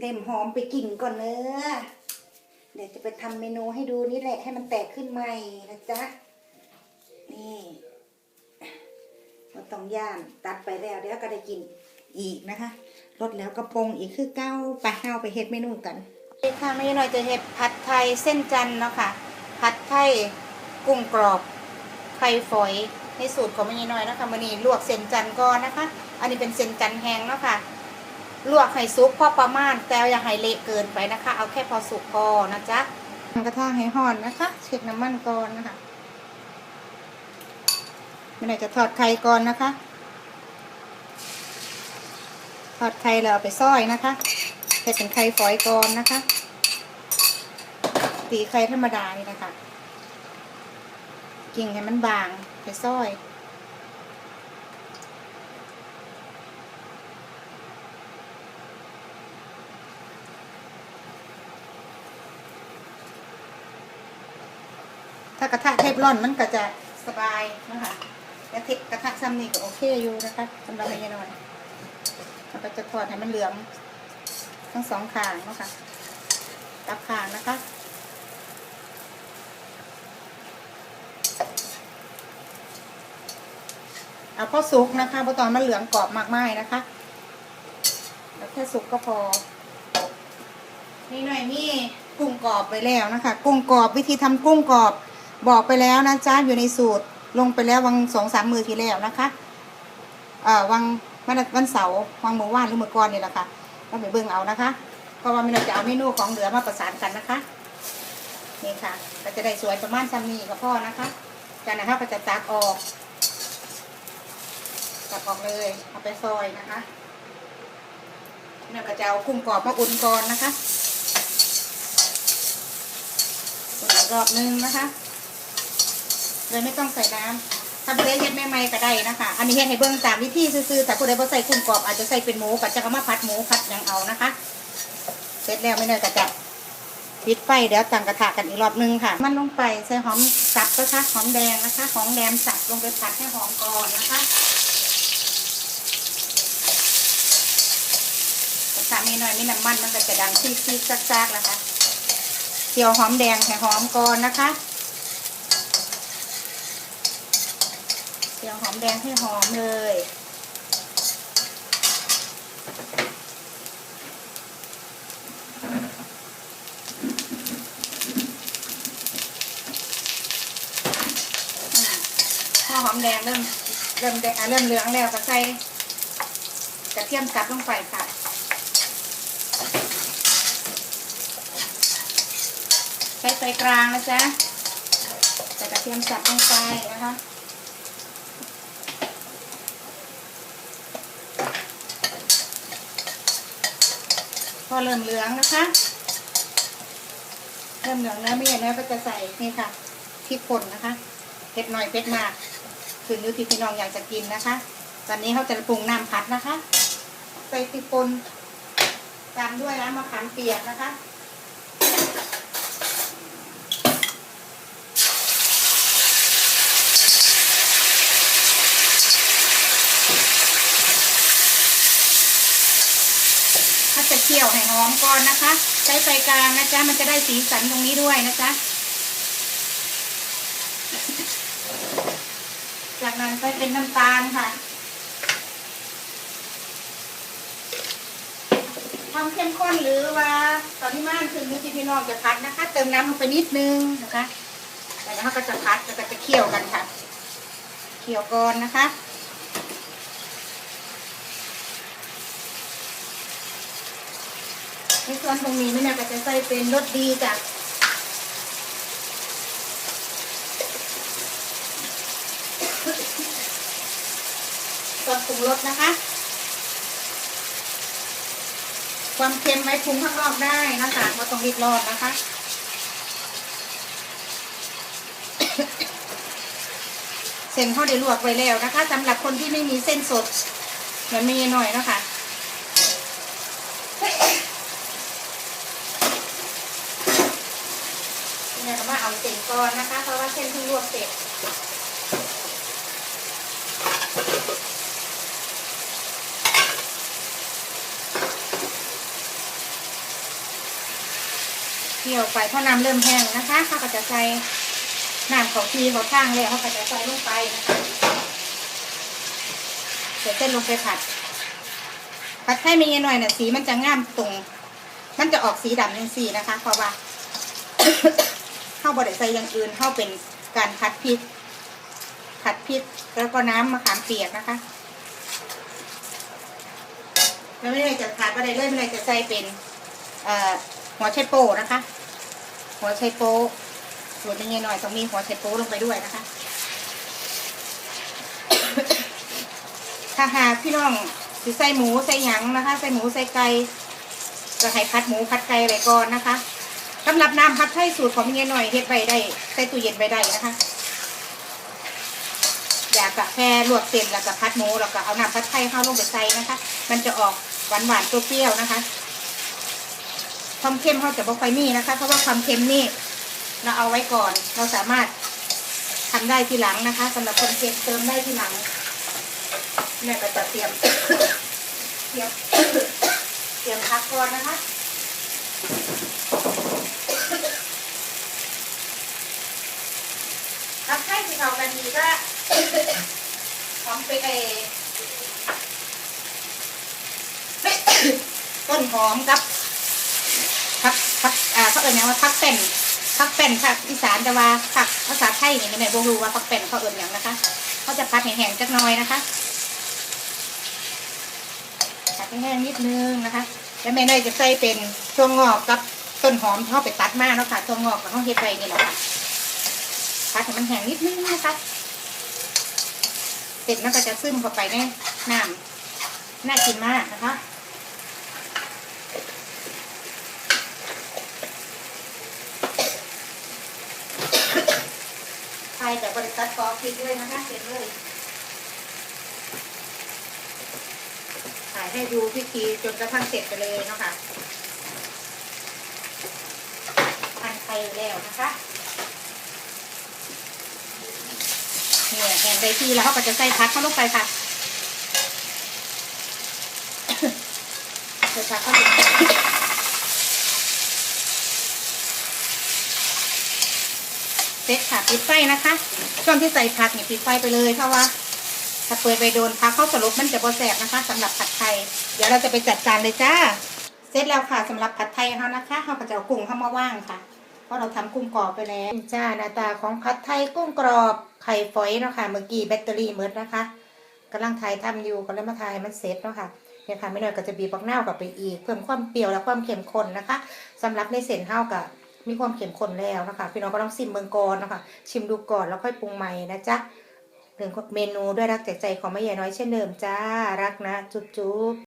เด็มหอมไปกินก่อนเนอเดี๋ยวจะไปทำเมนูให้ดูนี่แหละให้มันแตกขึ้นใหม่นะจ๊ะ นี่เราต้องย่างตัดไปแล้วเดี๋ยวก็ได้กินอีกนะคะลดแล้วก็ปรงอีกคือเก้าไปเฮาไปเฮ็ดเมนูกันค่ะไม่หน่อยจะเฮ็ดผัดไทยเส้นจันเนาะค่ะ ผัดไทยกุ้งกรอบไข่ฝอยในสูตรของแม่น้อยนะคะมื้อนี้ลวกเส้นจันก่อนนะคะ อันนี้เป็นเส้นจันแห้งเนาะค่ะ ลวกให้สุกพอประมาณ แต่อย่าให้เละเกินไปนะคะ เอาแค่พอสุกพอนะจ๊ะกระทะให้ห่อนนะคะ เช็คน้ำมันก่อนนะคะแม่น้อยจะทอดไข่ก่อนนะคะ ทอดไข่แล้วเอาไปซอยนะคะให้เป็นไข่ฝอยก่อนนะคะ ตีไข่ธรรมดานี่นะคะกิ่งให้มันบางไปซอย ถ้ากระทะเทฟลอนมันก็จะสบายนะคะแต่เทกระทะซ้ำนี่ก็โอเคอยู่นะคะสำหรับไม่น้อยเราก็จะทอดให้มันเหลืองทั้งสองข้างนะคะตับข้างนะคะเอาพอสุกนะคะพราะตอนมันเหลืองกรอบมากมายนะคะแล้วแค่สุกก็พอ นี่หน่อยนี่กุ้งกรอบไปแล้วนะคะ กุ้งกรอบวิธีทำกุ้งกรอบ บอกไปแล้วนะจ๊ะอยู่ในสูตรลงไปแล้ววังสองสามมือทีแล้วนะคะเอ่อวังวันวันเสาร์วังเมื่อวานหรือเมื่อก่อนนี่แหละค่ะก็ไปเบิ่งเอานะคะเพราะว่ามันจะเอาเมนูของเหลือมาประสานกันนะคะนี่ค่ะก็จะได้สวยประมาณซ้ำนี้กับพ่อนะคะจากนั้นเราก็จะตักออกตักออกเลยเอาไปซอยนะคะเนี่ยก็จะเอากุ้งกรอบมาอุ่นก่อนนะคะอุ่นอีกรอบนึงนะคะ เลยไม่ต้องใส่น้ำถ้าผู้ใดเฮ็ดใหม่ก็ได้นะคะ อันนี้เฮ็ดให้เบิ่งตามวิธีซื่อๆแต่ผู้ใดบ่ใส่กุ้งกรอบอาจจะใส่เป็นหมูก็จะเอามาผัดหมูผัดหยังเอานะคะ เสร็จแล้วไม่เนยก็จะปิดไฟเดี๋ยวตั้งกระทะกันอีกรอบนึงค่ะ มันลงไปใส่หอมสับนะคะหอมแดงนะคะหอมแดงสับลงไปผัดให้หอมก่อนนะคะสามีหน่อยมีน้ำมันมันก็จะดังซีดซีดๆซากๆนะคะเจียวหอมแดงให้หอมก่อนนะคะ จียวหอมแดงให้หอมเลย พอหอมแดงเริ่มเริ่มแดงเริ่มเหลืองแล้วก็ใส่กระเทียมสับลงไปค่ะใช้ไฟกลางนะจ๊ะใส่กระเทียมสับลงไปนะคะ พอเริ่มเหลืองนะคะ เริ่มเหลืองแล้วไม่เห็นแล้วก็จะใส่นี่ค่ะพริกป่นนะคะเผ็ดหน่อยเผ็ดมากคือนิ้วที่พี่น้องอยากจะกินนะคะ ตอนนี้เขาจะปรุงน้ำผัดนะคะ ใส่พริกป่นตามด้วยน้ำมะขามเปียกนะคะ ถ้าจะเคี่ ยวให้หอมก่อนนะคะ ใช้ไฟกลางนะจ๊ะมันจะได้สีสันตรงนี้ด้วยนะจ๊ะจากนั้นก็เป็นน้ำตาลค่ะความเข้มข้นหรือว่าตอนที่ม่านคือมือที่พี่น้องจะพัดนะคะ เติมน้ำลงไปนิดนึงนะคะแล้วก็จะพัดแล้วก็จะเคี่ยวกันค่ะ เคี่ยวก่อนนะคะ ในส่วนตรงนี้แม่ก็จะใส่เป็นรสดีจากส่วนปรุงรสนะคะ ความเค็มไว้ปรุงข้างนอกได้นะคะเราต้องรีบรอดนะคะเส้นเขาได้ลวกไว้แล้วนะคะสำหรับคนที่ไม่มีเส้นสดเหมือนมีหน่อยนะคะ เนี่ยก็มาเอาเส้น ก่อนนะคะ เพราะว่าเส้นเพิ่งลวกเสร็จเคี่ยวไปพอน้ำเริ่มแห้งนะคะเขาก็จะใส่น้ำของทีเขาข้างแล้วเขาก็จะใส่ลงไปนะคะเดี๋ยวเส้นลงไปผัด ผัดให้มีหน่อยน่ะสีมันจะง่ามตรง มันจะออกสีดำยังสีนะคะ เพราะว่า เข้าบดใส่อย่างอื่นเข้าเป็นการผัดพริกผัดพริกแล้วก็น้ำมะขามเปียกนะคะแล้วไม่ได้จะขาดก็ได้เลยไม่ได้จะใส่เป็นหัวไชโป้นะคะ หัวไชโป้ส่วนนี้หน่อยต้องมีหัวไชโป้ลงไปด้วยนะคะ ถ้าหากพี่น้องสิใส่หมูใส่หยังนะคะ ใส่หมูใส่ไก่ก็ให้พัดหมูพัดไก่ไว้ก่อนนะคะ สำหรับน้ำพัดไทยสูตรของเมียหน่อยเฮ็ดไว้ได้ใส่ตู้เย็นไว้ได้นะคะ อยากกะแค่ลวกเส้นแล้วก็พัดหมูแล้วก็เอาน้ำพัดไทยเข้าลงไปใส่นะคะ มันจะออกหวานหวานตัวเปรี้ยวนะคะความเค็มเขาจะบอกไฟมีนะคะ เพราะว่าความเค็มนี่เราเอาไว้ก่อน เราสามารถทำได้ทีหลังนะคะสำหรับคนเค็มเติมได้ทีหลังแม่ก็จะเตรียมเตรียมเตรียมพักก่อนนะคะ รับให้ที่เขากันดีก็พร้อมไปเอต้นหอมกับพักพักอ่าเขาเอ่ยนะว่าพักเป็นพักเป็นภาคอีสานแต่ว่าภาคภาษาไทยนี่ไม่ได้รู้ว่าพักเป็นเขาเอ่ยอย่างนะคะเขาจะพัดแห้งๆจักหน่อยนะคะพัดแห้งนิดนึงนะคะแล้วแม่เนยจะใส่เป็นตัวงอกกับต้นหอมที่เขาไปตัดมาแล้วค่ะตัวงอกกับเขาเฮ็ดไปนี่แหละค่ะ พัดให้มันแห้งนิดนึงนะคะเสร็จมันก็จะซึมเข้าไปในน้ำน่ากินมากนะคะไทยจากบริษัทฟอคิดด้วยนะคะเสร็จเลยถ่ายให้ดูพิธีจนกระทั่งเสร็จไปเลยเนาะคะพันไทยแล้วนะคะ เนี่ยแอนได้ที่แล้วเขาก็จะใส่พักเข้าลงไปค่ะใส่พักเข้าไปเสร็จค่ะปิดไฟนะคะ ช่วงที่ใส่ผักเนี่ยปิดไฟไปเลยเพราะว่า ถ้าเปิดไปโดนผักเข้าสลบมันจะบอแสบนะคะสำหรับผัดไทย เดี๋ยวเราจะไปจัดการเลยจ้า เสร็จแล้วค่ะสำหรับผัดไทยเขานะคะเขาก็จะเอากุ้งเข้ามาว่างค่ะ เพราะเราทำกุ้งกรอบไปแล้วจ้าหน้าตาของผัดไทยกุ้งกรอบ ไข่ฝอยเนาะค่ะเมื่อกี้แบตเตอรี่เมิดนะคะกำลังถ่ายทำอยู่ก็เลยมาถ่ายมันเสร็จเนาะค่ะเนี่ยค่ะไม่น้อยก็จะบีบบักนาวกลับไปอีก เพิ่มความเปรี้ยวและความเข้มข้นนะคะสำหรับในเส้นเท่ากับมีความเข้มข้นแล้วนะคะพี่น้องก็ต้องชิมเมืองก่อนนะคะชิมดูก่อนแล้วค่อยปรุงใหม่นะจ๊ะถึงเมนูด้วยรักจากใจของแม่ใหญ่น้อยเช่นเดิมจ้ารักนะ จุ๊บจุ๊บ